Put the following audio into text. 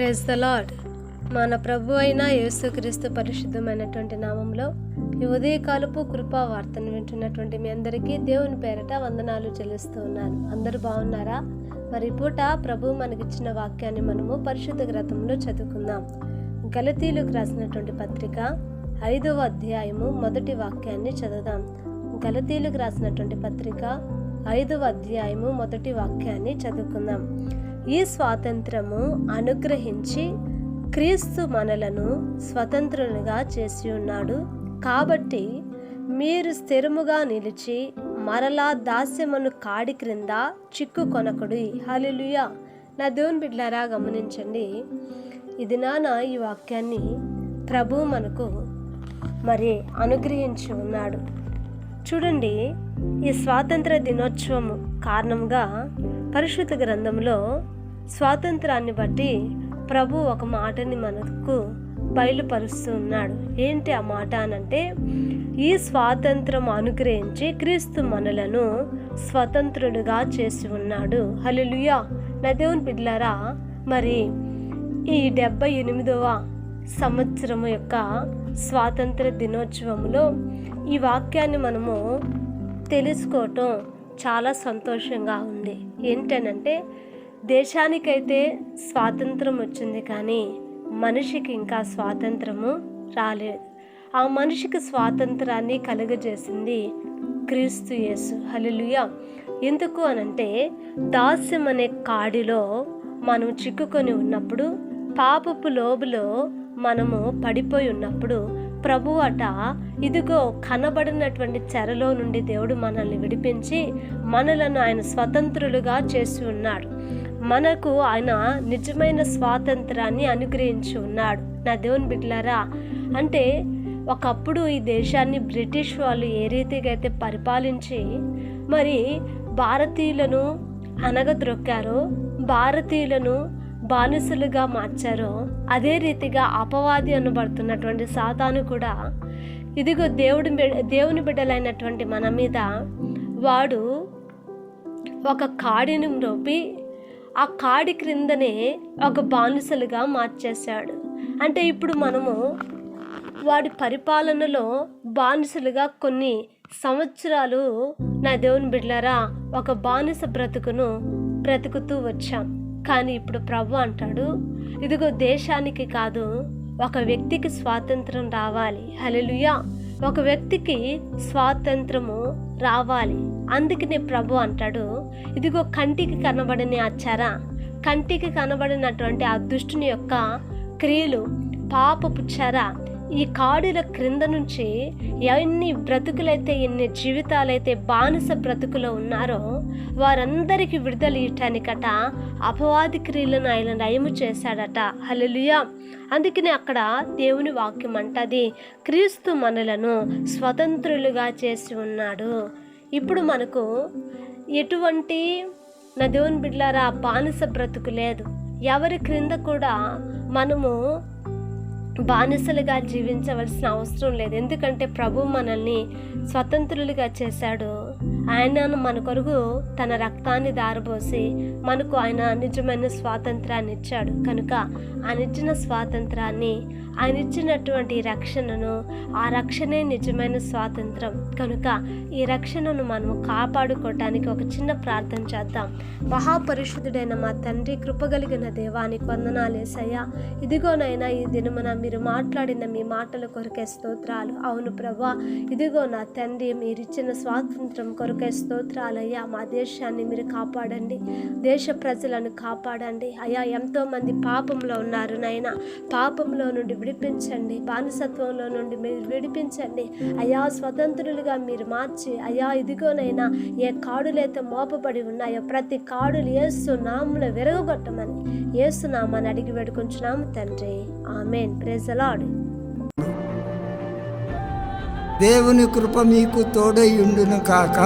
Press the lord మన ప్రభు అయిన యేసుక్రీస్తు పరిశుద్ధమైనటువంటి నామంలో ఈ ఉదయకాలపు కృపా వార్తను వింటున్నటువంటి మీ అందరికీ దేవుని పేరట వందనాలు చెల్లిస్తూ ఉన్నాను. అందరూ బాగున్నారా? మరి పూట ప్రభు మనకిచ్చిన వాక్యాన్ని మనము పరిశుద్ధ గ్రంథంలో చదువుకుందాం. గలతీలకు రాసినటువంటి పత్రిక ఐదవ అధ్యాయము మొదటి వాక్యాన్ని చదువుదాం. గలతీలకు రాసినటువంటి పత్రిక ఐదవ అధ్యాయము మొదటి వాక్యాన్ని చదువుకుందాం. ఈ స్వాతంత్రము అనుగ్రహించి క్రీస్తు మనలను స్వతంత్రులుగా చేసి ఉన్నాడు. కాబట్టి మీరు స్థిరముగా నిలిచి మరలా దాస్యమును కాడి క్రింద చిక్కు కొనకుడి. హలిలుయా నా దేవుని బిడ్లారా గమనించండి. ఇది నాన్న ఈ వాక్యాన్ని ప్రభు మనకు మరి అనుగ్రహించి ఉన్నాడు. చూడండి ఈ స్వాతంత్ర దినోత్సవం కారణంగా పరిశుద్ధ గ్రంథంలో స్వాతంత్రాన్ని బట్టి ప్రభు ఒక మాటని మనకు బయలుపరుస్తూ ఉన్నాడు. ఏంటి ఆ మాట అనంటే ఈ స్వాతంత్రం అనుగ్రహించి క్రీస్తు మనలను స్వతంత్రుడుగా చేసి ఉన్నాడు. హల్లెలూయా. నా దేవుని బిడ్లారా మరి ఈ డెబ్బై ఎనిమిదవ సంవత్సరం యొక్క స్వాతంత్ర దినోత్సవంలో ఈ వాక్యాన్ని మనము తెలుసుకోవటం చాలా సంతోషంగా ఉంది. ఏంటనంటే దేశానికైతే స్వాతంత్రం వచ్చింది కానీ మనిషికి ఇంకా స్వాతంత్రము రాలేదు. ఆ మనిషికి స్వాతంత్రాన్ని కలుగజేసింది క్రీస్తు యేసు. హల్లెలూయా. ఎందుకు అనంటే దాస్యం అనే కాడిలో మనం చిక్కుకొని ఉన్నప్పుడు పాపపు లోబులో మనము పడిపోయి ఉన్నప్పుడు ప్రభు అట ఇదిగో కనబడినటువంటి చెరలో నుండి దేవుడు మనల్ని విడిపించి మనలను ఆయన స్వతంత్రులుగా చేసి ఉన్నాడు. మనకు ఆయన నిజమైన స్వాతంత్రాన్ని అనుగ్రహించి ఉన్నాడు. నా దేవుని బిడ్డలారా అంటే ఒకప్పుడు ఈ దేశాన్ని బ్రిటిష్ వాళ్ళు ఏ రీతిగా అయితే పరిపాలించి మరి భారతీయులను అనగద్రొక్కారో భారతీయులను బానిసలుగా మార్చారో అదే రీతిగా అపవాది అనబడుతున్నటువంటి సాతాను కూడా ఇదిగో దేవుడి బిడ్డ- దేవుని బిడ్డలైనటువంటి మన మీద వాడు ఒక కాడిని రోపి ఆ కాడి క్రిందనే ఒక బానిసలుగా మార్చేశాడు. అంటే ఇప్పుడు మనము వాడి పరిపాలనలో బానిసలుగా కొన్ని సంవత్సరాలు నా దేవుని బిడ్లారా ఒక బానిస బ్రతుకును బ్రతుకుతూ వచ్చాం. కానీ ఇప్పుడు ప్రభు అంటాడు ఇదిగో దేశానికి కాదు ఒక వ్యక్తికి స్వాతంత్రం రావాలి. హల్లెలూయా! ఒక వ్యక్తికి స్వాతంత్రము రావాలి. అందుకనే ప్రభు అంటాడు. ఇదిగో కంటికి కనబడని ఆ కంటికి కనబడినటువంటి ఆ దుష్టుని యొక్క క్రియలు పాపపు చెర ఈ కాడుల క్రింద నుంచి ఎన్ని బ్రతుకులైతే ఎన్ని జీవితాలైతే బానిస బ్రతుకులో ఉన్నారో వారందరికీ విడుదల ఇయటానికట అపవాది క్రియలను ఆయన నయము చేశాడట. హలలుయా అందుకనే అక్కడ దేవుని వాక్యం అంటది క్రీస్తు మనలను స్వతంత్రులుగా చేసి ఉన్నాడు. ఇప్పుడు మనకు ఎటువంటి నా దేవుని బిడ్లారా బానిస బ్రతుకు లేదు. ఎవరి క్రింద కూడా మనము బానిసలుగా జీవించవలసిన అవసరం లేదు. ఎందుకంటే ప్రభు మనల్ని స్వతంత్రులుగా చేశాడు. ఆయనను మన కొరకు తన రక్తాన్ని దారబోసి మనకు ఆయన నిజమైన స్వాతంత్రాన్ని ఇచ్చాడు. కనుక ఆ ఇచ్చిన స్వాతంత్రాన్ని ఆయన ఇచ్చినటువంటి రక్షణను ఆ రక్షణే నిజమైన స్వాతంత్రం. కనుక ఈ రక్షణను మనము కాపాడుకోవటానికి ఒక చిన్న ప్రార్థన చేద్దాం. మహాపరిశుద్ధుడైన మా తండ్రి కృపగలిగిన దేవానికి వందనాలేసయ్యా ఇదిగోనైనా ఈ దినమున మీరు మాట్లాడిన మీ మాటల కొరకే స్తోత్రాలు. అవును ప్రభా ఇదిగో నా తండ్రి మీరిచ్చిన స్వాతంత్రం కొరకే స్తోత్రాలయ్యా. మా దేశాన్ని మీరు కాపాడండి. దేశ ప్రజలను కాపాడండి. అయ్యా ఎంతోమంది పాపంలో ఉన్నారు నాయన. పాపంలో నుండి విడిపించండి. బానిసత్వంలో నుండి మీరు విడిపించండి. అయ్యా స్వతంత్రులుగా మీరు మార్చి అయ్యా ఇదిగోనైనా ఏ కాడులైతే మోపబడి ఉన్నాయో ప్రతి కాడులు ఏసు నాములు విరగొట్టమని ఏసు నామని అడిగి వేడుకుంటున్నాము తండ్రి. ఆమెన్. ప్రేజ్ దేవుని కృప మీకు తోడై ఉండును కాక.